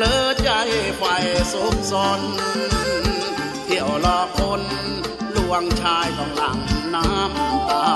เพลิดใจไฟสุกสน เที่ยวหลอคนลวงชายต้องหลังน้ำตา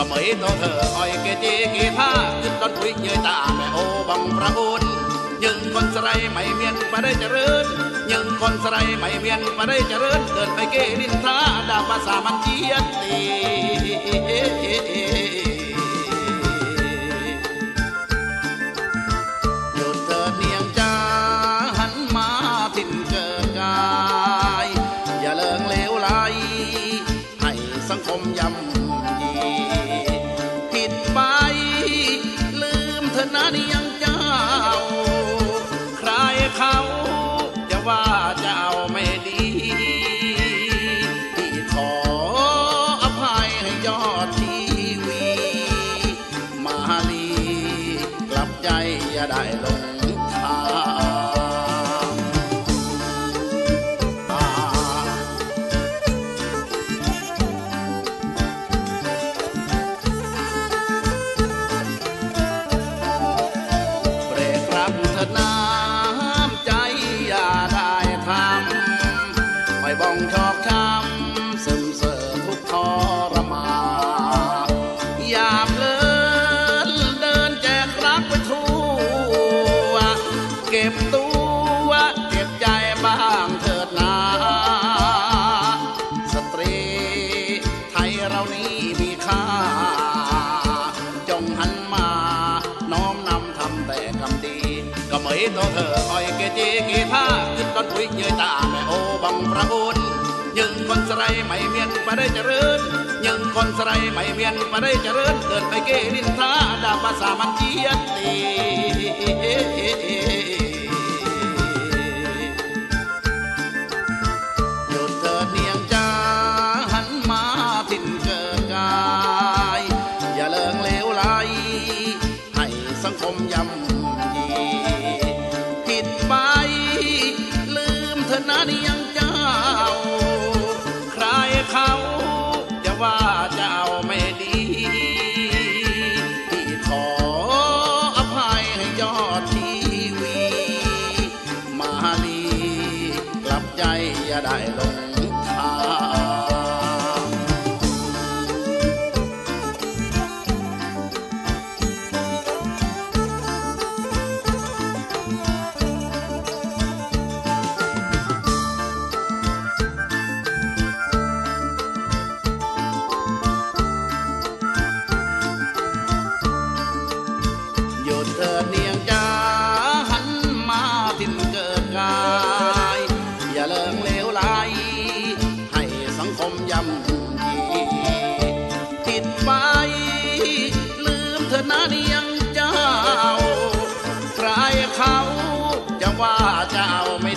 ก็เหมยตัวเธออ้อยเกจีกีท่าขึ้นต้นอุ้ยเยยตาแม่โอบังประอุนยังคนสไรไม่เมียนมาได้เจริญยังคนสไรไม่เมียนมาได้เจริญเดินไปเกลินท่าดาภาษามันเจียดตีหยุดเถิดเนียงจ้าหันมาถิ่นเกิดกาย อย่าเลิงเลวไหลให้สังคมยำ ใจอย่าได้ลงทางเบรกรับเถิดน้ำใจอย่าได้ทำไม่บ้องชอ ยเรานี้มีค่า จงหันมาน้อมนำทำแต่คำดีก็เหมยตัวเธออ้อยเกจีกีท่าขึ้นต้นอุ้ยเยยตาแม่โอบังประอุนยังคนสไรไม่เมียนมาได้เจริญยังคนสไรไม่เมียนมาได้เจริญเดินไปเกลินท่าดาภาษา ยำยีผิดไป ลืมเถิดนะนียงเจ้า ใครเขาจะว่าเจ้าไม่ดีที่ขออภัยให้ยอดทีวี มาลีกลับใจอย่าได้ล มยำดีติดไปลืมเธอนานี่ยังเจ้า ใครเขาจะว่าเจ้าไม่